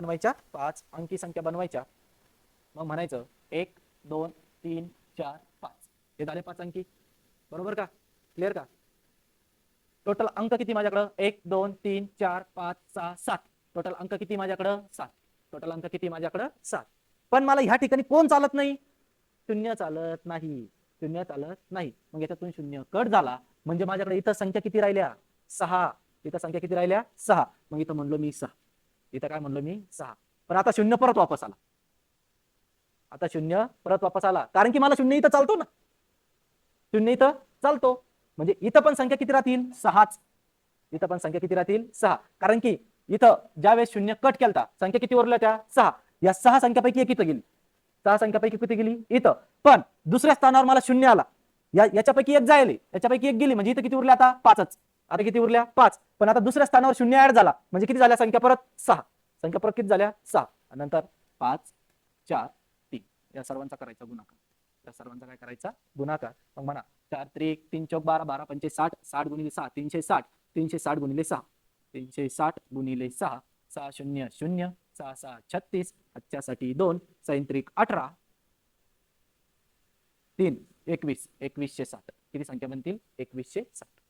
बनवायच्या पाच अंकी संख्या बनवायच्या. मग म्हणायचं एक दोन तीन चार पाच. हे झाले पाच अंकी. बरोबर का? क्लिअर का? टोटल अंक किती माझ्याकडं? एक दोन तीन चार पाच सहा सात. टोटल अंक किती माझ्याकडं? सात. टोटल अंक किती माझ्याकडं? सात. पण मला ह्या ठिकाणी कोण चालत नाही? शून्य चालत नाही. शून्य चालत नाही. मग याच्यातून शून्य कट झाला. म्हणजे माझ्याकडे इथं संख्या किती राहिल्या? सहा. इथं संख्या किती राहिल्या? सहा. मग इथं म्हणलो मी सहा. इथं काय म्हणलो मी? सहा. पण आता शून्य परत वापस आला. आता शून्य परत वापस आला. कारण की मला शून्य इथं चालतो ना. शून्य इथं चालतो. म्हणजे इथं पण संख्या किती राहतील? सहाच. इथं पण संख्या किती राहतील? सहा. कारण की इथं ज्यावेळेस शून्य कट केलता संख्या किती उरल्या त्या? सहा. या सहा संख्यापैकी एक इथं गेली. सहा संख्यापैकी किती गेली? इथं. पण दुसऱ्या स्थानावर मला शून्य आला. या याच्यापैकी एक जायले. याच्यापैकी एक गेली. म्हणजे इथं किती उरले आता? पाचच. आता किती उरल्या? पाच. पण आता दुसऱ्या स्थानावर शून्य ऍड झाला. म्हणजे किती झाल्या संख्या परत? सहा. संख्या परत किती झाल्या? सहा. नंतर पाच चार तीन. या सर्वांचा करायचा गुणाकार. या सर्वांचा काय करायचा? गुणाकार. मग म्हणा चार त्रिक तीन चौक बारा बारा पंचे साठ साठ गुणिले सहा तीनशे साठ तीनशे साठ गुणिले सहा तीनशे साठ गुणिले सहा सहा शून्य शून्य सहा सहा छत्तीस आजच्यासाठी दोन सैंत्रिक अठरा तीन एकवीस एकवीसशे साठ. किती संख्या बनतील? एकवीसशे साठ.